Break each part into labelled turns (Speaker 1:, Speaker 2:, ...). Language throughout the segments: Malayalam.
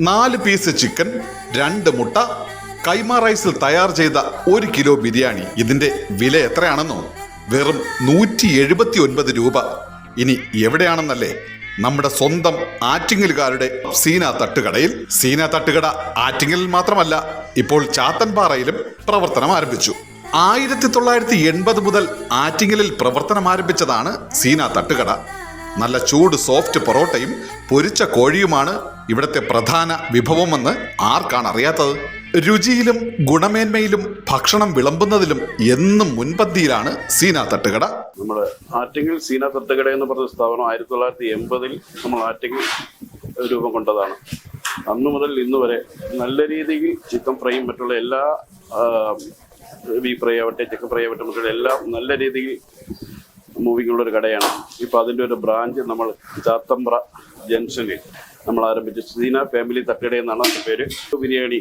Speaker 1: നാല് പീസ് ചിക്കൻ രണ്ട് മുട്ട കൈമ റൈസിൽ തയ്യാർ ചെയ്ത ഒരു കിലോ ബിരിയാണി. ഇതിന്റെ വില എത്രയാണെന്നോ വെറും നൂറ്റി എഴുപത്തി ഒൻപത് രൂപ. ഇനി എവിടെയാണെന്നല്ലേ നമ്മുടെ സ്വന്തം ആറ്റിങ്ങലുകാരുടെ സീന തട്ടുകടയിൽ. സീന തട്ടുകട ആറ്റിങ്ങലിൽ മാത്രമല്ല ഇപ്പോൾ ചാത്തൻപാറയിലും പ്രവർത്തനം ആരംഭിച്ചു. ആയിരത്തി തൊള്ളായിരത്തി എൺപത് മുതൽ ആറ്റിങ്ങലിൽ പ്രവർത്തനം ആരംഭിച്ചതാണ് സീന തട്ടുകട. നല്ല ചൂട് സോഫ്റ്റ് പൊറോട്ടയും പൊരിച്ച കോഴിയുമാണ് ഇവിടുത്തെ പ്രധാന വിഭവമെന്ന് ആർക്കാണ് അറിയാത്തത്? രുചിയിലും ഗുണമേന്മയിലും ഭക്ഷണം വിളമ്പുന്നതിലും എന്നും മുൻപന്തിയിലാണ് സീന തട്ടുകട.
Speaker 2: നമ്മൾ ആറ്റിങ്ങൽ സീന തട്ടുകട എന്ന് പറഞ്ഞ സ്ഥാപനം ആയിരത്തി തൊള്ളായിരത്തി എൺപതിൽ നമ്മൾ ആറ്റിങ്ങൽ രൂപം കൊണ്ടതാണ്. അന്നു മുതൽ ഇന്ന് വരെ നല്ല രീതിയിൽ ചിക്കൻ ഫ്രൈയും മറ്റുള്ള എല്ലാ ബീഫ് ഫ്രൈ ആവട്ടെ ചിക്കൻ ഫ്രൈ ആവട്ടെ മറ്റുള്ള എല്ലാം നല്ല രീതിയിൽ മൂവിംഗ് ഉള്ള ഒരു കടയാണ്. ഇപ്പൊ അതിന്റെ ഒരു ബ്രാഞ്ച് നമ്മൾ ചാത്തമ്പ്ര ജംഗ്ഷനിൽ നമ്മൾ ആരംഭിച്ചു. സീന ഫാമിലി തട്ടുകട എന്നാണ് അതിന്റെ പേര്. Biryani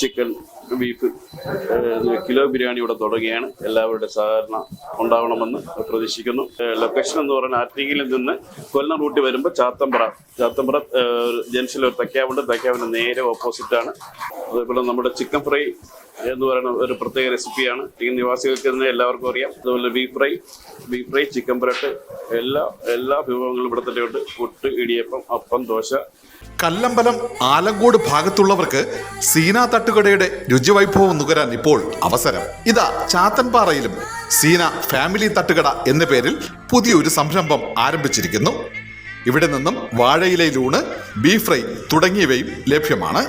Speaker 2: chicken beef kilo biryani ഇവിടെ തുടങ്ങിയാണ്. എല്ലാവരുടെ സഹകരണം ഉണ്ടാവണമെന്ന് പ്രതീക്ഷിക്കുന്നു. ലൊക്കേഷൻ എന്ന് പറഞ്ഞാൽ ആറ്റിങ്ങിൽ നിന്ന് കൊല്ലം റൂട്ടിൽ വരുമ്പോൾ ചാത്തമ്പ്ര. ചാത്തമ്പ്ര ജംഗ്ഷനിൽ ഒരു തക്കാവുണ്ട്. തക്കാവിന്റെ നേരെ ഓപ്പോസിറ്റ് ആണ്. അതേപോലെ നമ്മുടെ ചിക്കൻ ഫ്രൈ എന്ന് പറയുന്ന ഒരു പ്രത്യേക റെസിപ്പിയാണ് ഈ നിവാസികൾക്ക് തന്നെ എല്ലാവർക്കും അറിയാം. അതുപോലെ beef fry beef fry chicken bread എല്ലാ എല്ലാ വിഭവങ്ങളും ഇവിടെ തന്നെ ഉണ്ട്. പുട്ട് ഇടിയപ്പം അപ്പം ദോശ.
Speaker 1: കല്ലമ്പലം ആലങ്കോട് ഭാഗത്തുള്ളവർക്ക് സീനാ തട്ടുകടയുടെ രുചിവൈഭവം നുകരാൻ ഇപ്പോൾ അവസരം. ഇതാ ചാത്തൻപാറയിലും സീന ഫാമിലി തട്ടുകട എന്ന പേരിൽ പുതിയൊരു സംരംഭം ആരംഭിച്ചിരിക്കുന്നു. ഇവിടെ നിന്നും വാഴയിലയിലൂണ് ബീഫ് ഫ്രൈ തുടങ്ങിയവയും ലഭ്യമാണ്.